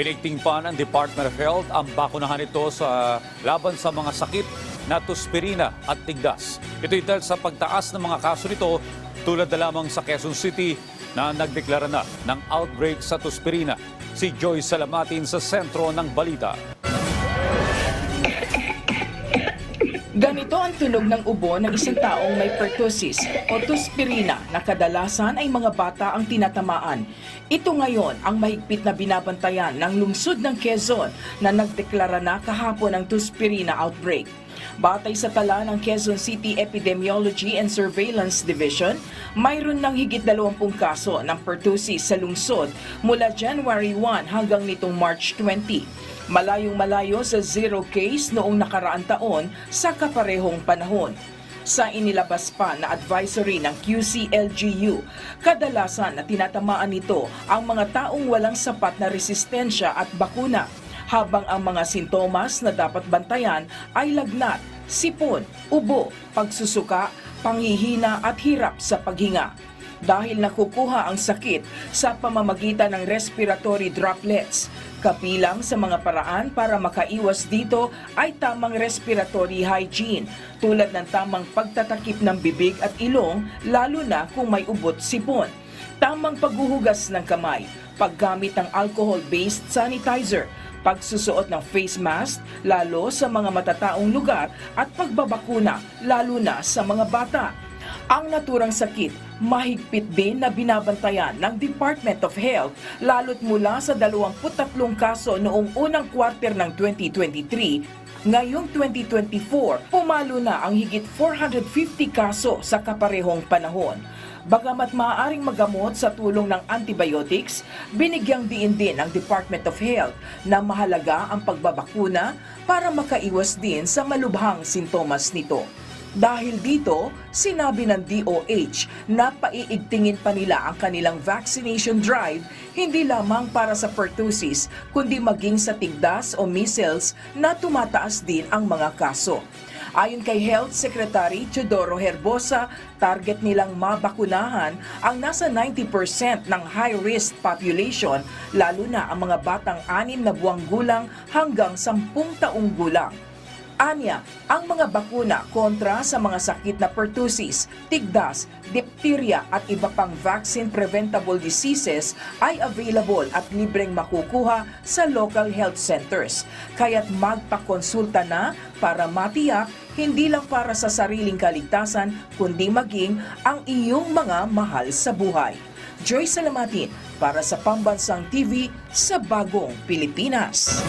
Pinigting pa ng Department of Health ang bakunahan ito sa laban sa mga sakit na tuspirina at tigdas. Ito'y dahil sa pagtaas ng mga kaso nito tulad na lamang sa Quezon City na nagdeklara na ng outbreak sa tuspirina. Si Joy Salamatin sa sentro ng balita. Ganito ang tunog ng ubo ng isang taong may pertussis o tuspirina na kadalasan ay mga bata ang tinatamaan. Ito ngayon ang mahigpit na binabantayan ng lungsod ng Quezon na nagdeklara na kahapon ng tuspirina outbreak. Batay sa tala ng Quezon City Epidemiology and Surveillance Division, mayroon ng higit 20 kaso ng pertussis sa lungsod mula January 1 hanggang nitong March 20. Malayong malayo sa zero case noong nakaraang taon sa kaparehong panahon. Sa inilabas pa na advisory ng QCLGU, kadalasan na tinatamaan nito ang mga taong walang sapat na resistensya at bakuna, habang ang mga sintomas na dapat bantayan ay lagnat, sipon, ubo, pagsusuka, panghihina at hirap sa paghinga dahil nakukuha ang sakit sa pamamagitan ng respiratory droplets. Kapilang sa mga paraan para makaiwas dito ay tamang respiratory hygiene tulad ng tamang pagtatakip ng bibig at ilong lalo na kung may ubot sipon. Tamang paghuhugas ng kamay, paggamit ng alcohol-based sanitizer, pagsusuot ng face mask lalo sa mga matataong lugar at pagbabakuna lalo na sa mga bata. Ang naturang sakit, mahigpit din na binabantayan ng Department of Health lalo't mula sa 23 kaso noong unang quarter ng 2023 Ngayong 2024, pumalo na ang higit 450 kaso sa kaparehong panahon. Bagamat maaaring magamot sa tulong ng antibiotics, binigyang diin din ng Department of Health na mahalaga ang pagbabakuna para makaiwas din sa malubhang sintomas nito. Dahil dito, sinabi ng DOH na paiigtingin pa nila ang kanilang vaccination drive hindi lamang para sa pertussis kundi maging sa tigdas o measles na tumataas din ang mga kaso. Ayon kay Health Secretary Teodoro Herbosa, target nilang mabakunahan ang nasa 90% ng high-risk population, lalo na ang mga batang anim na buwang gulang hanggang 10 taong gulang. Anya, ang mga bakuna kontra sa mga sakit na pertussis, tigdas, diphtheria at iba pang vaccine preventable diseases ay available at libreng makukuha sa local health centers. Kaya't magpakonsulta na para matiyak hindi lang para sa sariling kaligtasan kundi maging ang iyong mga mahal sa buhay. Joy Salamatin para sa Pambansang TV sa Bagong Pilipinas.